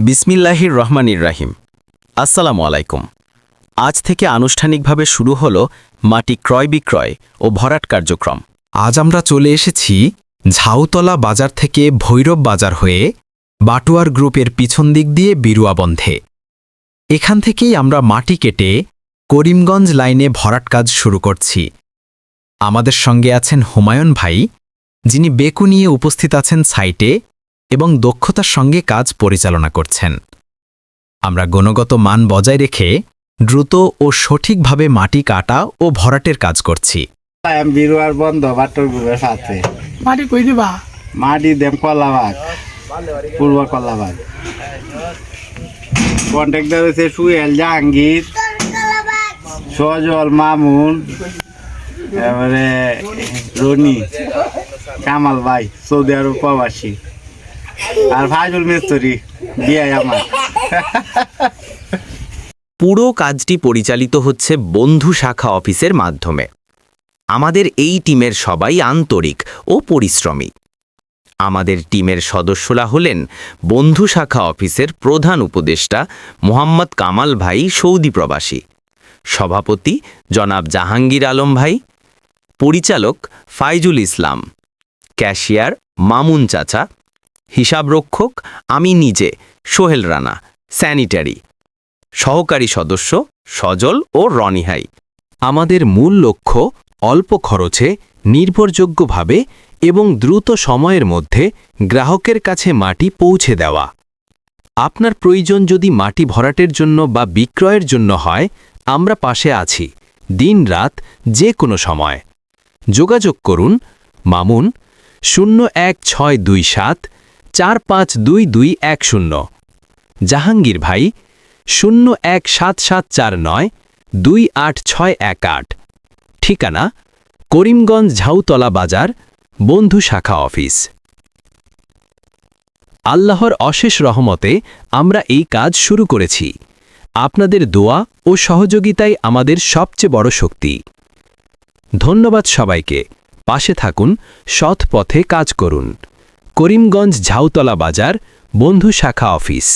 বিসমিল্লাহির রহমানির রাহিম। আসসালামু আলাইকুম। আজ থেকে আনুষ্ঠানিকভাবে শুরু হল মাটি ক্রয় বিক্রয় ও ভরাট কার্যক্রম। আজ আমরা চলে এসেছি ঝাউতলা বাজার থেকে ভৈরব বাজার হয়ে বাটুয়ার গ্রুপের পিছন দিক দিয়ে বিরুয়াবন্ধে এখান থেকেই আমরা মাটি কেটে করিমগঞ্জ লাইনে ভরাট কাজ শুরু করছি। আমাদের সঙ্গে আছেন হুমায়ুন ভাই, যিনি বেকু নিয়ে উপস্থিত আছেন সাইটে এবং দক্ষতার সঙ্গে কাজ পরিচালনা করছেন। আমরা গুণগত মান বজায় রেখে দ্রুত ও সঠিকভাবে মাটি কাটা ও ভরাটের কাজ করছি। আমি বিরুয়ার বন্ধ বাটর গ্রুপের সাথে। মাটি কই দিবা? মাটি দেম কলাবাগ পূর্ব কলাবাগ। কন্ট্রাক্টর হচ্ছে সুয়েল জাহাঙ্গীর সজল মামুন এবারে রনি কামাল ভাই সৌদি আরব প্রবাসী। আর ফাইজুল মিস্ত্রি বিয়ে আমার। পুরো কাজটি পরিচালিত হচ্ছে বন্ধু শাখা অফিসের মাধ্যমে। আমাদের এই টিমের সবাই আন্তরিক ও পরিশ্রমী। আমাদের টিমের সদস্যরা হলেন বন্ধু শাখা অফিসের প্রধান উপদেষ্টা মোহাম্মদ কামাল ভাই সৌদি প্রবাসী, সভাপতি জনাব জাহাঙ্গীর আলম ভাই, পরিচালক ফাইজুল ইসলাম, ক্যাশিয়ার মামুন চাচা হিসাবরক্ষক আমি নিজে, সোহেল রানা, স্যানিটারি। সহকারী সদস্য সজল ও রনিহাই। আমাদের মূল লক্ষ্য অল্প খরচে, নির্ভরযোগ্যভাবে এবং দ্রুত সময়ের মধ্যে গ্রাহকের কাছে মাটি পৌঁছে দেওয়া। আপনার প্রয়োজন যদি মাটি ভরাটের জন্য বা বিক্রয়ের জন্য হয়, আমরা পাশে আছি দিনরাত যে কোনো সময়। যোগাযোগ করুন, মামুন, শূন্য এক ছয় দুই সাত চার পাঁচ দুই দুই এক শূন্য। জাহাঙ্গীর ভাই, শূন্য এক সাত সাত চার নয় দুই আট ছয় এক আট। ঠিকানা, করিমগঞ্জ ঝাউতলা বাজার, বন্ধু শাখা অফিস। আল্লাহর অশেষ রহমতে আমরা এই কাজ শুরু করেছি। আপনাদের দোয়া ও সহযোগিতাই আমাদের সবচেয়ে বড় শক্তি। ধন্যবাদ সবাইকে। পাশে থাকুন সৎ পথে কাজ করুন। করিমগঞ্জ ঝাউতলা বাজার বন্ধু শাখা অফিস।